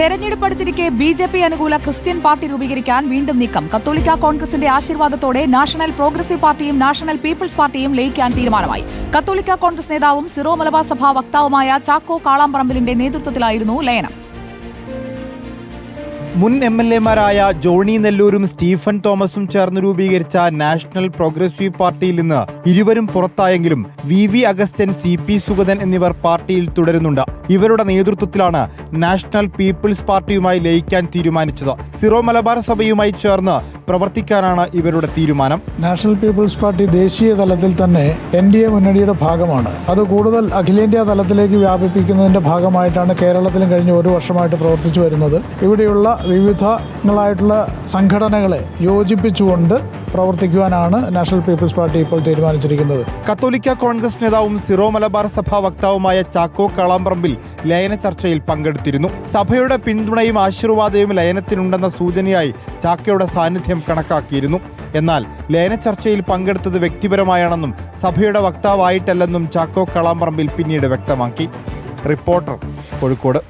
തെരഞ്ഞെടുപ്പ് അടുത്തിരിക്കെ B J P അനുകൂല ക്രിസ്ത്യൻ പാർട്ടി രൂപീകരിക്കാൻ വീണ്ടും നീക്കം. കത്തോലിക്ക കോൺഗ്രസിന്റെ ആശീർവാദത്തോടെ നാഷണൽ പ്രോഗ്രസീവ് പാർട്ടിയും നാഷണൽ പീപ്പിൾസ് പാർട്ടിയും ലയിക്കാൻ തീരുമാനമായി. കത്തോലിക്ക കോൺഗ്രസ് നേതാവും സിറോ മലബാർ സഭ വക്താവുമായ ചാക്കോ കാളാമ്പറമ്പിലിന്റെ നേതൃത്വത്തിലായിരുന്നു ലയനം. മുൻ എം എൽ എമാരായ ജോണി നെല്ലൂരും സ്റ്റീഫൻ തോമസും ചേർന്ന് രൂപീകരിച്ച നാഷണൽ പ്രോഗ്രസീവ് പാർട്ടിയിൽ നിന്ന് ഇരുവരും പുറത്തായെങ്കിലും V V Augustine C P Sugathan എന്നിവർ പാർട്ടിയിൽ തുടരുന്നുണ്ട്. ഇവരുടെ നേതൃത്വത്തിലാണ് നാഷണൽ പീപ്പിൾസ് പാർട്ടിയുമായി ലയിക്കാൻ തീരുമാനിച്ചത്. സിറോ മലബാർ സഭയുമായി ചേർന്ന് പ്രവർത്തിക്കാനാണ് ഇവരുടെ തീരുമാനം. നാഷണൽ പീപ്പിൾസ് പാർട്ടി ദേശീയ തലത്തിൽ തന്നെ എൻ ഡി എ മുന്നണിയുടെ ഭാഗമാണ്. അത് കൂടുതൽ അഖിലേന്ത്യാ തലത്തിലേക്ക് വ്യാപിപ്പിക്കുന്നതിന്റെ ഭാഗമായിട്ടാണ് കേരളത്തിലും കഴിഞ്ഞ ഒരു വർഷമായിട്ട് പ്രവർത്തിച്ചു വരുന്നത്. ഇവിടെയുള്ള വിവിധങ്ങളായിട്ടുള്ള സംഘടനകളെ യോജിപ്പിച്ചുകൊണ്ട് പ്രവർത്തിക്കുവാനാണ് നാഷണൽ പീപ്പിൾസ് പാർട്ടി ഇപ്പോൾ തീരുമാനിച്ചിരിക്കുന്നത്. കത്തോലിക്ക കോൺഗ്രസ് നേതാവും സിറോ മലബാർ സഭ വക്താവുമായ ചാക്കോ കളാമ്പ്രമ്പിൽ ലയന ചർച്ചയിൽ പങ്കെടുത്തിരുന്നു. സഭയുടെ പിന്തുണയും ആശീർവാദവും ലയനത്തിനുണ്ടെന്ന സൂചനയായി ചാക്കയുടെ സാന്നിധ്യം കണക്കാക്കിയിരുന്നു. എന്നാൽ ലയന ചർച്ചയിൽ പങ്കെടുത്തത് വ്യക്തിപരമായാണെന്നും സഭയുടെ വക്താവായിട്ടല്ലെന്നും ചാക്കോ കളാമ്പ്രമ്പിൽ പിന്നീട് വ്യക്തമാക്കി. റിപ്പോർട്ടർ കോഴിക്കോട്.